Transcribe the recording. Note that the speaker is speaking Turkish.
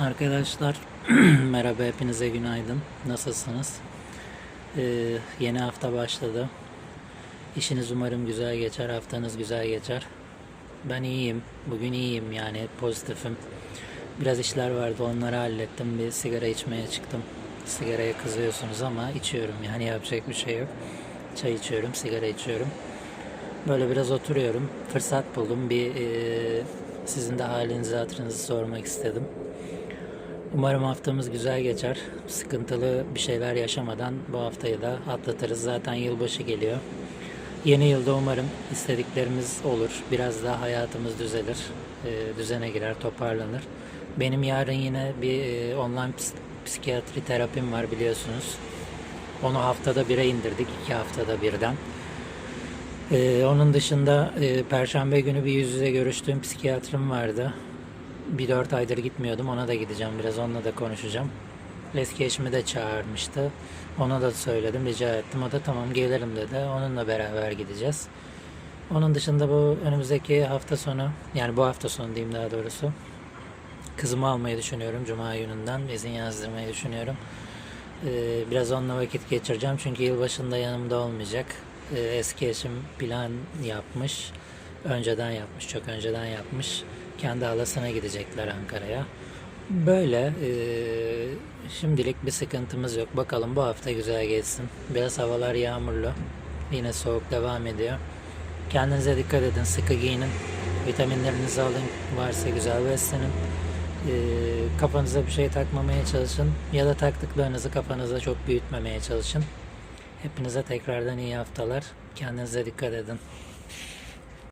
Arkadaşlar merhaba hepinize günaydın. Nasılsınız? Ee, yeni hafta başladı. İşiniz umarım güzel geçer, haftanız güzel geçer. Ben iyiyim. Bugün iyiyim yani pozitifim. Biraz işler vardı onları hallettim. Bir sigara içmeye çıktım. Sigaraya kızıyorsunuz ama içiyorum yani yapacak bir şey yok. Çay içiyorum, sigara içiyorum. Böyle biraz oturuyorum. Fırsat buldum. Bir e, sizin de halinizi hatırınızı sormak istedim. Umarım haftamız güzel geçer. Sıkıntılı bir şeyler yaşamadan bu haftayı da atlatırız. Zaten yılbaşı geliyor. Yeni yılda umarım istediklerimiz olur. Biraz daha hayatımız düzelir. e, düzene girer, toparlanır. Benim yarın yine bir e, online ps- psikiyatri terapim var biliyorsunuz. Onu haftada bire indirdik. iki haftada birden. Ee, onun dışında e, Perşembe günü bir yüz yüze görüştüğüm psikiyatrim vardı. Bir dört aydır gitmiyordum. Ona da gideceğim. Biraz onunla da konuşacağım. Eski eşimi de çağırmıştı. Ona da söyledim, rica ettim. O da tamam gelirim dedi. Onunla beraber gideceğiz. Onun dışında bu önümüzdeki hafta sonu, yani bu hafta sonu diyeyim daha doğrusu. Kızımı almayı düşünüyorum. Cuma gününden izin yazdırmayı düşünüyorum. Ee, biraz onunla vakit geçireceğim çünkü yılbaşında yanımda olmayacak. Ee, eski eşim plan yapmış. Önceden yapmış, çok önceden yapmış. Kendi halasına gidecekler Ankara'ya. Böyle ee, şimdilik bir sıkıntımız yok. Bakalım bu hafta güzel geçsin. Biraz havalar yağmurlu. Yine soğuk devam ediyor. Kendinize dikkat edin, sıkı giyinin. Vitaminlerinizi alın, varsa güzel beslenin. Ee, kafanıza bir şey takmamaya çalışın ya da taktıklarınızı kafanıza çok büyütmemeye çalışın. Hepinize tekrardan iyi haftalar. Kendinize dikkat edin.